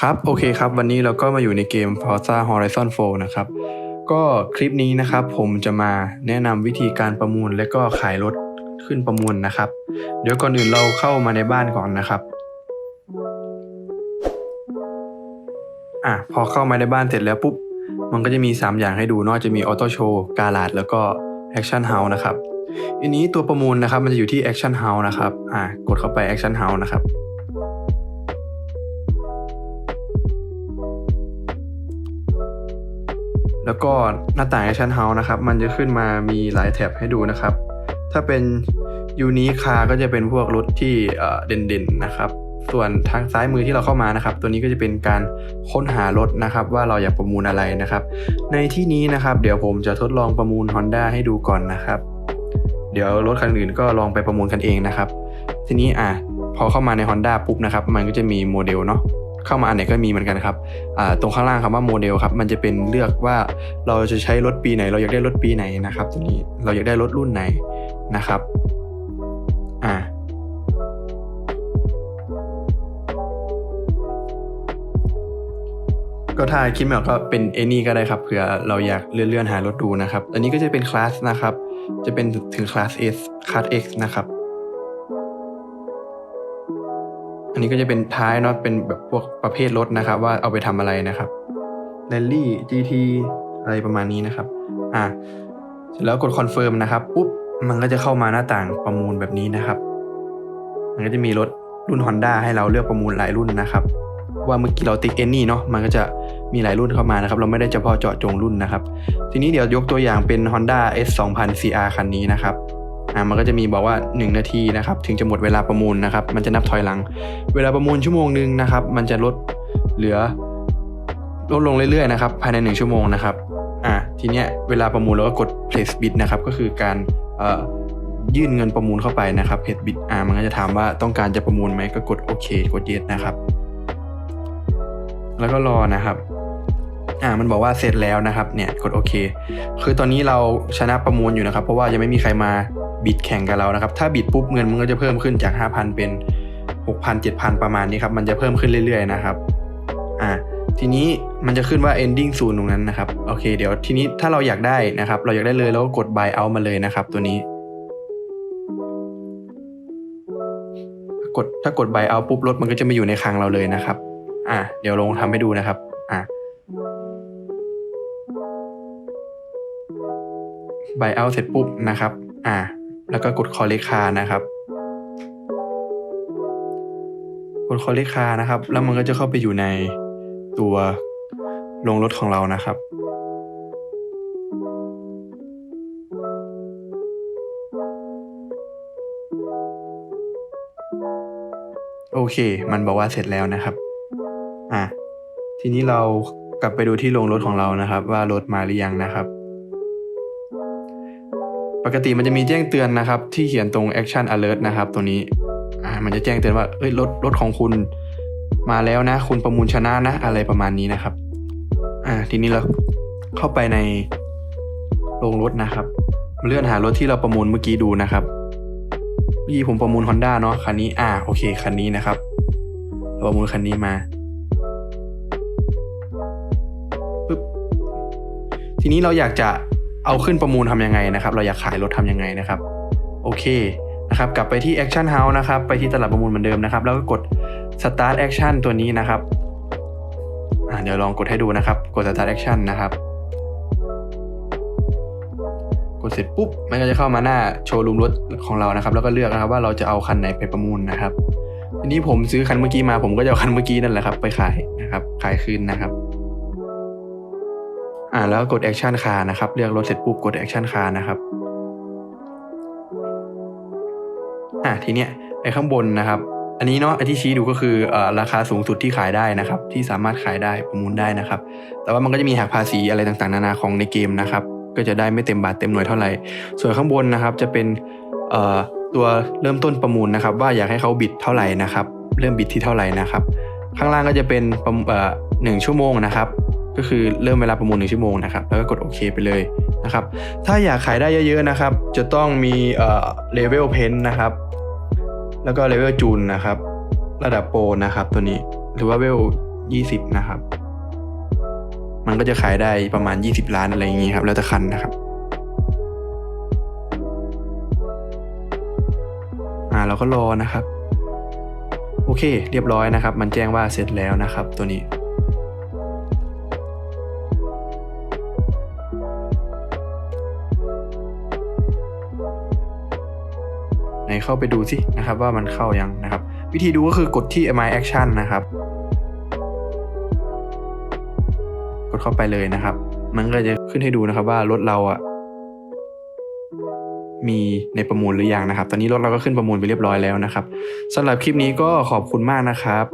ครับ โอเคครับ วันนี้เราก็มาอยู่ในเกม Forza Horizon 4 นะครับ ก็คลิปนี้นะครับ ผมจะมาแนะนำวิธีการประมูลและก็ขายรถขึ้นประมูลนะครับ เดี๋ยวก่อนอื่นเราเข้ามาในบ้านก่อนนะครับ อะ พอเข้ามาในบ้านเสร็จแล้วปุ๊บ มันก็จะมี 3 อย่างให้ดูนอะจะมีออโต้โชว์การาดแล้วก็แอคชั่นเฮาส์นะครับอันนี้ตัวประมูลนะครับ มันจะอยู่ที่แอคชั่นเฮาส์นะครับ อะ กดเข้าไปแอคชั่นเฮาส์นะครับ แล้วก็หน้าต่าง Action House นะครับ มันจะขึ้นมามีหลายแท็บให้ดูนะครับ ถ้าเป็นยูนิคาก็จะเป็นพวกรถที่เด่นๆนะครับ ส่วนทางซ้ายมือที่เราเข้ามานะครับ ตัวนี้ก็จะเป็นการค้นหารถนะครับ ว่าเราอยากประมูลอะไรนะครับ ในที่นี้นะครับ เดี๋ยวผมจะทดลองประมูล Honda ให้ดูก่อนนะครับ เดี๋ยวรถคันอื่นก็ลองไปประมูลกันเองนะครับ ทีนี้อะพอเข้ามาใน Honda ปุ๊บนะครับ มันก็จะมีโมเดลเนาะ เข้ามาอันไหนก็มีเหมือนกันครับตรงข้างล่างคำว่าโมเดลครับมันจะเป็นเลือกว่าเราจะใช้รถปีไหน เราอยากได้รถปีไหนนะครับตัวนี้เราอยากได้รถรุ่นไหนนะครับอ่าก็ถ้าคิดไม่ออกก็เป็นเอนี่ก็ได้ครับเผื่อเราอยากเลื่อนๆหารถดูนะครับ อันนี้ก็จะเป็นคลาสนะครับ จะเป็นถึงคลาส S คลาส X นะครับ อันนี้ก็จะเป็นท้ายเนาะเป็นแบบพวกประเภทรถนะครับ ว่าเอาไปทำอะไรนะครับแรลลี่ GT อะไรประมาณนี้นะครับ อะเสร็จแล้วกดคอนเฟิร์มนะครับปุ๊บมันก็จะเข้ามาหน้าต่างประมูลแบบนี้นะครับ มันก็จะมีรถรุ่น Honda ให้เราเลือกประมูลหลายรุ่นนะครับ ว่าเมื่อกี้เราติ๊กเอนนี่เนาะมันก็จะมีหลายรุ่นเข้ามานะครับ เราไม่ได้เฉพาะเจาะจงรุ่นนะครับ ทีนี้เดี๋ยวยกตัวอย่างเป็น Honda S 2 0 0 CR คันนี้นะครับ อ่ามันก็จะมีบอกว่า 1 นาทีนะครับถึงจะหมดเวลาประมูลนะครับ มันจะนับถอยหลัง เวลาประมูลชั่วโมงหนึ่งนะครับ มันจะลดเหลือลดลงเรื่อยๆนะครับภายใน 1 ชั่วโมงนะครับอ่าทีเนี้ยเวลาประมูลเราก็กด place bid นะครับก็คือการเอ่อยื่นเงินประมูลเข้าไปนะครับ place bid อ่ามันก็จะถามว่าต้องการจะประมูลไหมก็กดโอเคกด yes นะครับ แล้วก็รอนะครับอ่ามันบอกว่าเสร็จแล้วนะครับเนี่ยกดโอเค คือตอนนี้เราชนะประมูลอยู่นะครับ เพราะว่ายังไม่มีใครมา บิดแข่งกับเรานะครับ ถ้าบิดปุ๊บเงินมันก็จะเพิ่มขึ้นจาก 5,000 เป็น 6,000 7,000 ประมาณนี้ครับ มันจะเพิ่มขึ้นเรื่อยๆนะครับ อ่า ทีนี้มันจะขึ้นว่า ending ศูนย์ตรงนั้นนะครับ โอเค เดี๋ยวทีนี้ถ้าเราอยากได้นะครับ เราอยากได้เลยเราก็กด buy out มาเลยนะครับ ตัวนี้ กดถ้ากด buy out ปุ๊บรถมันก็จะมาอยู่ในคลังเราเลยนะครับ อะเดี๋ยวลองทำให้ดูนะครับ อะ buy out เสร็จปุ๊บนะครับ อะ แล้วก็กด collect car นะครับ กด collect car นะครับ แล้วมันก็จะเข้าไปอยู่ในตัวลงรถของเรานะครับ โอเค มันบอกว่าเสร็จแล้วนะครับ อะ ทีนี้เรากลับไปดูที่โรงรถของเรานะครับ ว่ารถมาหรือยังนะครับ ปกติมันจะมีแจ้งเตือนนะครับ ที่เขียนตรง action alert นะครับ ตัวนี้มันจะแจ้งเตือนว่าเอ้ยรถรถของคุณมาแล้วนะ คุณประมูลชนะนะ อะไรประมาณนี้นะครับ อ่า ทีนี้เราเข้าไปในโรงรถนะครับเลื่อนหารถที่เราประมูลเมื่อกี้ดูนะครับเมื่อกี้ผมประมูล Honda เนาะคันนี้ อ่า โอเค คันนี้นะครับรประมูลคันนี้มาปึ๊บทีนี้เราอยากจะ เอาขึ้นประมูลทำยังไงนะครับ เราอยากขายรถทำยังไงนะครับ โอเคนะครับ กลับไปที่ Action House นะครับ ไปที่ตลาดประมูลเหมือนเดิมนะครับ แล้วก็กด Start Action ตัวนี้นะครับเดี๋ยวลองกดให้ดูนะครับ กด Start Action นะครับ กดเสร็จปุ๊บ มันก็จะเข้ามาหน้าโชว์รูมรถของเรานะครับ แล้วก็เลือกนะครับว่าเราจะเอาคันไหนไปประมูลนะครับ ทีนี้ผมซื้อคันเมื่อกี้มา ผมก็จะเอาคันเมื่อกี้นั่นแหละครับ ไปขายนะครับ ขายคืนนะครับ อ่าแล้วกด Action Car นะครับเลือกรถเสร็จปุ๊บกด Action Car นะครับอ่าทีเนี้ยไอ้ข้างบนนะครับ อันนี้เนาะไอ้ที่ชี้ดูก็คืออราคาสูงสุดที่ขายได้นะครับ ที่สามารถขายได้ประมูลได้นะครับ แต่ว่ามันก็จะมีหักภาษีอะไรต่างๆ นานาของในเกมนะครับ ก็จะได้ไม่เต็มบาทเต็มหน่วยเท่าไหร่ ส่วนข้างบนนะครับจะเป็นตัวเริ่มต้นประมูลนะครับ ว่าอยากให้เขาบิดเท่าไหร่นะครับ เริ่มบิดที่เท่าไหร่นะครับ ข้างล่างก็จะเป็นหนึ่งชั่วโมงนะครับ ก็คือเริ่มเวลาประมูลหนึ่งชั่วโมงนะครับแล้วก็กดโอเคไปเลยนะครับถ้าอยากขายได้เยอะๆนะครับ จะต้องมีเอ่อเลเวลเพนนะครับ แล้วก็เลเวลจูนนะครับ ระดับโปรนะครับตัวนี้หรือว่าเวล20 นะครับ มันก็จะขายได้ประมาณ 20 ล้านอะไรอย่างงี้ครับ แล้วแต่คันนะครับอ่าเราก็รอนะครับ โอเค เรียบร้อยนะครับ มันแจ้งว่าเสร็จแล้วนะครับ ตัวนี้ ไหนเข้าไปดูสินะครับว่ามันเข้ายังนะครับ วิธีดูก็คือกดที่ My Action นะครับ กดเข้าไปเลยนะครับ มันก็จะขึ้นให้ดูนะครับว่ารถเราอะมีในประมูลหรือยังนะครับ ตอนนี้รถเราก็ขึ้นประมูลไปเรียบร้อยแล้วนะครับสำหรับคลิปนี้ก็ขอบคุณมากนะครับ